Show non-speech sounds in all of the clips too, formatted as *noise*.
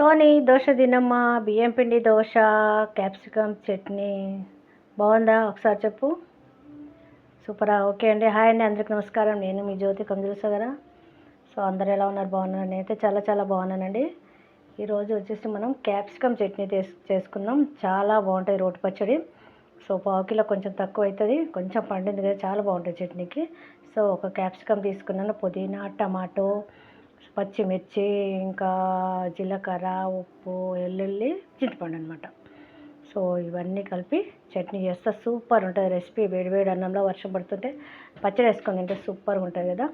Sony dosa తినమ్మా బియ్యం పిండి దోశ క్యాప్సికమ్ చట్నీ. బాగుందా? ఒకసారి చెప్పు. సూపరా. ఓకే అండి. హాయ్ అండి. అందరికి నమస్కారం. నేను మీ జ్యోతి కందులుసా సో అందరు ఎలా ఉన్నారు? బాగున్నారు? నేనైతే చాలా చాలా బాగున్నానండి. ఈరోజు వచ్చేసి మనం క్యాప్సికమ్ చట్నీ చేసు చేసుకున్నాం చాలా బాగుంటుంది రోటి పచ్చడి. సో పావు కిలో కొంచెం తక్కువ అవుతుంది కొంచెం పండింది కదా చాలా బాగుంటుంది చట్నీకి. సో ఒక క్యాప్సికమ్ తీసుకున్నాను. పుదీనా టమాటో పచ్చిమిర్చి ఇంకా జీలకర్ర ఉప్పు వెల్లుల్లి చింతపండు అనమాట సో ఇవన్నీ కలిపి చట్నీ చేస్తే. సూపర్ ఉంటుంది రెసిపీ. వేడి వేడి అన్నంలో వర్షం పడుతుంటే పచ్చడి వేసుకొని తింటే సూపర్గా ఉంటుంది కదా.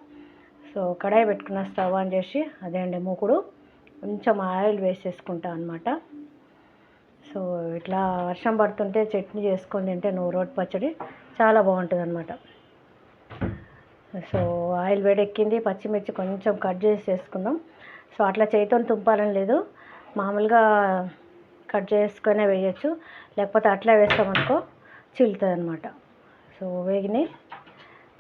సో కడాయి పెట్టుకున్న స్టవ్ ఆన్ చేసి అదే అండి మూకుడు. కొంచెం ఆయిల్ వేసేసుకుంటా అనమాట సో ఇట్లా వర్షం పడుతుంటే చట్నీ చేసుకొని తింటే నూరోటి పచ్చడి. చాలా బాగుంటుంది అనమాట సో ఆయిల్ వేడెక్కింది పచ్చిమిర్చి కొంచెం కట్ చేసి వేసుకుందాం సో అట్లా చేతితో తుంపాలని లేదు. మామూలుగా కట్ చేసుకునే వేయచ్చు. లేకపోతే అట్లా వేస్తామనుకో చిల్లుతుంది అనమాట సో వేగినాయి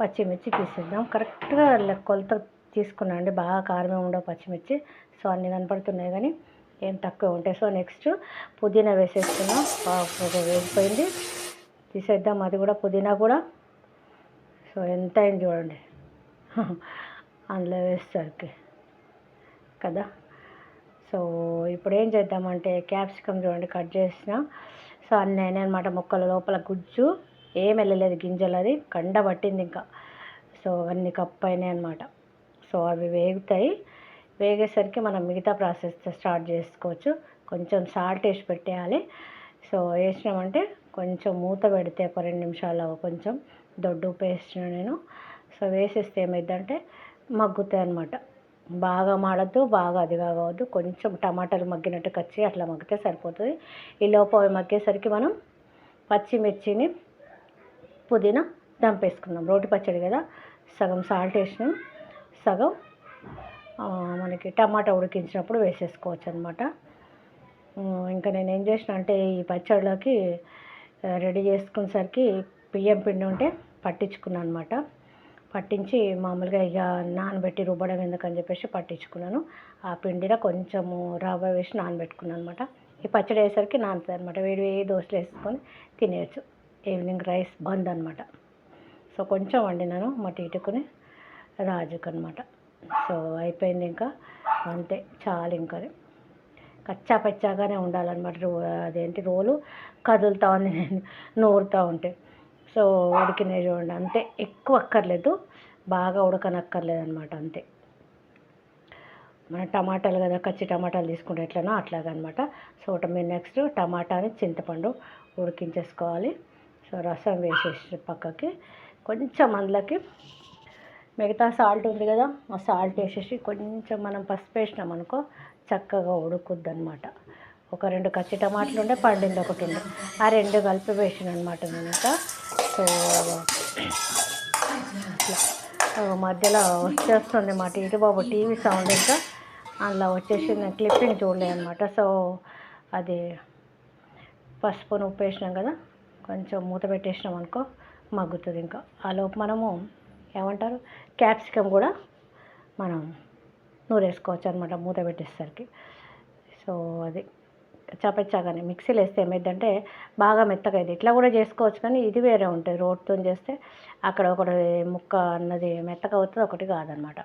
పచ్చిమిర్చి తీసేద్దాం. కరెక్ట్గా లె- కొలత తీసుకున్నా అండి. బాగా కారమే ఉండవు పచ్చిమిర్చి. సో అన్నీ కనపడుతున్నాయి కానీ ఏం తక్కువ ఉంటాయి. సో నెక్స్ట్ పుదీనా వేసేస్తున్నాం వేగిపోయింది. తీసేద్దాం. అది కూడా పుదీనా కూడా. సో ఎంత అయింది చూడండి. అందులో వేసేసరికి కదా? సో ఇప్పుడు ఏం చేద్దామంటే క్యాప్సికమ్ చూడండి కట్ చేసిన. సో అన్నీ అయినాయి అనమాట మొక్కల లోపల గుజ్జు. ఏం వెళ్ళలేదు గింజలు అది. కండ పట్టింది ఇంకా. సో అన్ని కప్పు అయినాయి అనమాట సో అవి వేగుతాయి. వేగేసరికి మనం మిగతా ప్రాసెస్ స్టార్ట్ చేసుకోవచ్చు. కొంచెం సాల్ట్ వేసి పెట్టేయాలి. సో వేసినామంటే కొంచెం మూత పెడితే ఒక రెండు నిమిషాలు కొంచెం. దొడ్డు ఉప్పు వేసిన నేను. సో వేసేస్తే ఏమైందంటే మగ్గుతాయి అనమాట బాగా మాడద్దు బాగా అది కావద్దు. కొంచెం టమాటాలు మగ్గినట్టు కచ్చి అట్లా మగ్గితే సరిపోతుంది. ఈ లోపు మగ్గేసరికి మనం పచ్చిమిర్చిని పుదీనా దంపేసుకున్నాం. రోటి పచ్చడి కదా? సగం సాల్ట్ వేసినాం సగం మనకి టమాటా ఉడికించినప్పుడు వేసేసుకోవచ్చు అనమాట ఇంకా నేను ఏం చేసిన అంటే ఈ పచ్చడిలోకి రెడీ చేసుకునేసరికి బియ్యం పిండి ఉంటే పట్టించుకున్నాను అనమాట పట్టించి మామూలుగా ఇక నానబెట్టి రుబ్బడం ఎందుకని చెప్పేసి పట్టించుకున్నాను. ఆ పిండిలో కొంచెము రవ్వ వేసి నానబెట్టుకున్నాను అనమాట ఈ పచ్చడి వేసరికి నానుతుంది అనమాట వేడి వేడి దోశలు వేసుకొని తినేయచ్చు. ఈవినింగ్ రైస్ బంద్ అనమాట సో కొంచెం వండినాను మా టీటుకుని రాజుకు అనమాట సో అయిపోయింది ఇంకా. అంతే చాలు ఇంకా కచ్చా పచ్చాగానే ఉండాలన్నమాట రో అదేంటి రోలు కదులుతూ ఉంది నూరుతూ ఉంటే. సో ఉడికినాయి చూడండి. అంతే ఎక్కువ అక్కర్లేదు. బాగా ఉడకనక్కర్లేదు అనమాట అంతే. మన టమాటాలు కదా కచ్చి టమాటాలు తీసుకుంటే ఎట్లనో అట్లాగనమాట సో మీరు నెక్స్ట్ టమాటాని చింతపండు ఉడికించేసుకోవాలి. సో రసం వేసేసి పక్కకి. కొంచెం అందులోకి మిగతా సాల్ట్ ఉంది కదా ఆ సాల్ట్ వేసేసి కొంచెం మనం పసుపు వేసినాం అనుకో చక్కగా ఉడుకుద్ది అనమాట ఒక రెండు కచ్చి టమాటాలు ఉండే పండింది ఒకటి ఉండే. ఆ రెండు కలిపి వేసిన అనమాట నేను ఇంకా. సో మధ్యలో వచ్చేస్తుంది మా టీటీ బాబు టీవీ సౌండ్ ఇంకా? అందులో వచ్చేసి నేను క్లిప్పింగ్ చూడలేదు అనమాట సో అది పసుపును నొప్పి వేసినాం కదా? కొంచెం మూత పెట్టేసినాం అనుకో మగ్గుతుంది ఇంకా. ఆ లోపు మనము ఏమంటారు? క్యాప్సికమ్ కూడా మనం నూరేసుకోవచ్చు అనమాట మూత పెట్టేసరికి. సో అది. చపచ్చాగానే మిక్సీలో వేస్తే ఏమైందంటే బాగా మెత్తగా అయింది ఇట్లా కూడా చేసుకోవచ్చు కానీ ఇది వేరే ఉంటుంది. రోడ్తో చేస్తే అక్కడ ఒకటి ముక్క అన్నది మెత్తగా అవుతుంది ఒకటి కాదనమాట.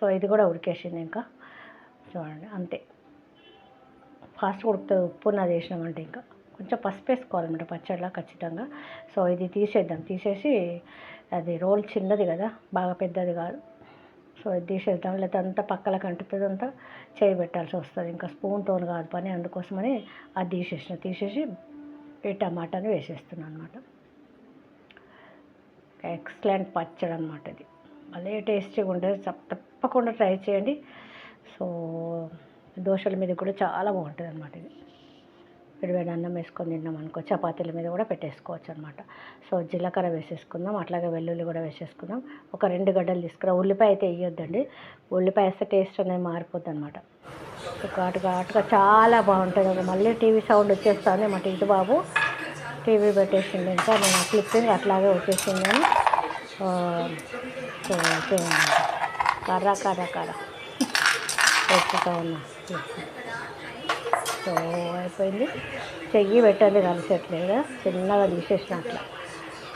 సో ఇది కూడా ఉడికేసింది ఇంకా. చూడండి అంతే. ఫాస్ట్ ఉడుకుతుంది ఉప్పు నాది వేసినామంటే ఇంకా. కొంచెం పసుపు వేసుకోవాలన్నమాట పచ్చడిలా ఖచ్చితంగా. సో ఇది తీసేద్దాం. తీసేసి అది రోల్ చిన్నది కదా బాగా పెద్దది కాదు. సో ఇది తీసేద్దాం. లేకపోతే అంతా పక్కల అంటుతుంది అంతా చేయి పెట్టాల్సి వస్తుంది. ఇంకా స్పూన్తో కాదు పని. అందుకోసమని అది తీసేసిన. తీసేసి ఈ టమాటాని వేసేస్తున్నాను అనమాట ఎక్సలెంట్ పచ్చడి అనమాట ఇది. భలే టేస్టీగా ఉంటుంది తప్పకుండా ట్రై చేయండి. సో దోశల మీద కూడా చాలా బాగుంటుంది అనమాట ఇది. విడివేడి అన్నం వేసుకొని తిన్నాం అనుకో చపాతీల మీద కూడా పెట్టేసుకోవచ్చు అనమాట సో జీలకర్ర వేసేసుకుందాం అట్లాగే వెల్లుల్లి కూడా వేసేసుకుందాం. ఒక రెండు గడ్డలు తీసుకురా ఉల్లిపాయ అయితే వేయొద్దండి. ఉల్లిపాయ వేస్తే టేస్ట్ అనేది మారిపోద్ది అనమాట ఘాటుగా ఘాటుగా చాలా బాగుంటుంది మళ్ళీ టీవీ సౌండ్ వచ్చేస్తుంది మా టీటీ బాబు. టీవీ పెట్టేసింది ఇంకా నేను క్లిప్పింగ్ అట్లాగే వచ్చేసింది అని కర్ర కర్ర కర్ర. *laughs* పెట్టుతా ఉన్నా. సో అయిపోయింది. చెయ్యి పెట్టండి కలిసేట్లేదు చిన్నగా తీసేసిన అట్లా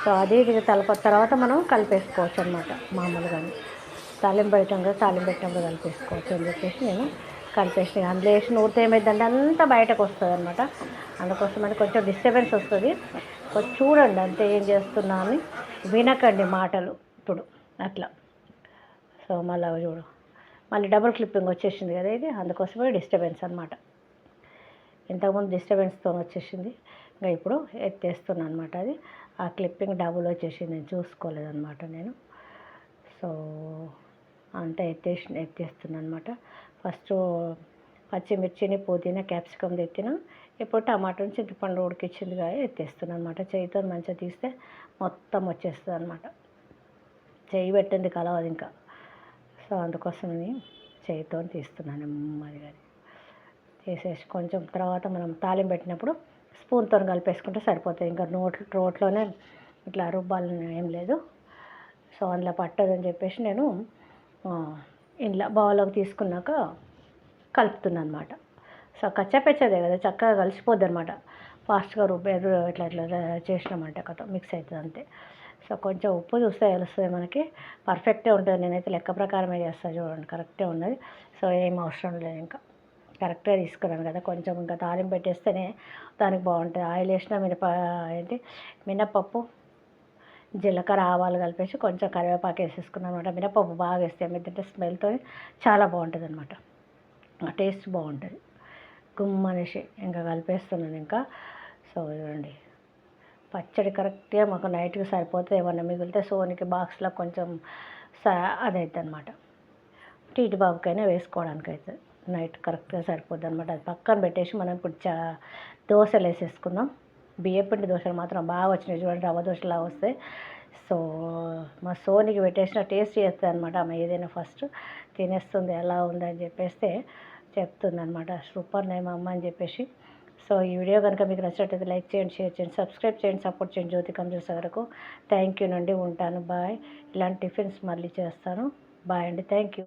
సో అది ఇది తలప తర్వాత మనం కలిపేసుకోవచ్చు అనమాట మామూలుగా. తాలింపు పెడతాం కదా తాలింపు పెట్టినప్పుడు కలిపేసుకోవచ్చు అని చెప్పేసి నేను కలిపేసి అందులో వేసి నూరితే ఏమైందంటే అంతా బయటకు వస్తుంది అనమాట అందుకోసమని కొంచెం డిస్టర్బెన్స్ వస్తుంది. కొంచెం చూడండి అంతే ఏం చేస్తున్నా అని వినకండి మాటలు ఇప్పుడు. అట్లా. సో మళ్ళీ చూడు. మళ్ళీ డబుల్ క్లిప్పింగ్ వచ్చేసింది కదా ఇది. అందుకోసమే డిస్టర్బెన్స్ అనమాట ఇంతకుముందు డిస్టర్బెన్స్తో వచ్చేసింది. ఇంకా ఇప్పుడు ఎత్తేస్తున్నాను అనమాట అది. ఆ క్లిప్పింగ్ డబుల్ వచ్చేసింది. నేను చూసుకోలేదనమాట నేను. సో అంతా ఎత్తేసి ఎత్తేస్తున్నాను అనమాట ఫస్ట్ పచ్చిమిర్చిని పుదీనా క్యాప్సికమ్ తెత్తిన ఇప్పుడు టమాటాని చింతపండు ఉడికిచ్చింది కానీ ఎత్తేస్తున్నాను అనమాట చేయితో మంచిగా తీస్తే మొత్తం వచ్చేస్తుంది అనమాట చేయి పెట్టింది కలవదు ఇంకా. సో అందుకోసమని చేయితో తీస్తున్నాను నెమ్మది వేసేసి కొంచెం తర్వాత మనం తాలింపు పెట్టినప్పుడు స్పూన్తో కలిపేసుకుంటే సరిపోతుంది. ఇంకా నోట్ రోట్లోనే ఇట్లా రుబ్బాలని ఏం లేదు. సో అందులో పట్టదని చెప్పేసి నేను ఇంట్లో బౌల్లోకి తీసుకున్నాక కలుపుతున్నాను అనమాట సో కచ్చపెచ్చదే కదా చక్కగా కలిసిపోద్ది అనమాట ఫాస్ట్గా రుబ్బేరు ఇట్లా ఇట్లా చేసినామంటే కథ మిక్స్ అవుతుంది అంతే. సో కొంచెం ఉప్పు చూస్తే తెలుస్తుంది మనకి. పర్ఫెక్టే ఉంటుంది. నేనైతే లెక్క ప్రకారమే చేస్తాను చూడండి కరెక్టే ఉన్నది. సో ఏం అవసరం లేదు ఇంకా. కరెక్ట్గా తీసుకున్నాను కదా కొంచెం ఇంకా తాలింపు పెట్టేస్తేనే దానికి బాగుంటుంది. ఆయిల్ వేసిన మినప ఏంటి మినపప్పు జీలకర్ర ఆవాలు కలిపేసి కొంచెం కరివేపాకు వేసేసుకున్నాను అనమాట మినపప్పు బాగా వేస్తే ఎందుకంటే స్మెల్తో చాలా బాగుంటుంది అనమాట టేస్ట్ బాగుంటుంది. గుమ్మనేసి ఇంకా కలిపేస్తున్నాను ఇంకా. సో చూడండి పచ్చడి కరెక్ట్గా మాకు నైట్కి సరిపోతే ఏమన్నా మిగిలితే సోనికి బాక్స్లో కొంచెం సా అదైతే అనమాట టీటి బాబుకైనా వేసుకోవడానికి అవుతుంది నైట్ కరెక్ట్గా సరిపోద్ది అనమాట అది పక్కన పెట్టేసి మనం ఇప్పుడు చా దోశలు వేసేసుకుందాం. బియ్యపిండి దోశలు మాత్రం బాగా వచ్చినాయి చూడండి రవ్వ దోశలా వస్తే. సో మా సోనికి పెట్టేసిన టేస్ట్ చేస్తుంది అనమాట ఆమె ఏదైనా ఫస్ట్. తినేస్తుంది ఎలా ఉందని చెప్పేస్తే చెప్తుంది అనమాట సూపర్ నేమ్ అమ్మ అని చెప్పేసి. సో ఈ వీడియో కనుక మీకు నచ్చినట్లయితే లైక్ చేయండి షేర్ చేయండి సబ్స్క్రైబ్ చేయండి సపోర్ట్ చేయండి జ్యోతి కంప్యూటర్స్ వరకు. థ్యాంక్ యూ నుండి ఉంటాను. బాయ్. ఇలాంటి టిఫిన్స్ మళ్ళీ చేస్తాను. బాయ్ అండి. Thank you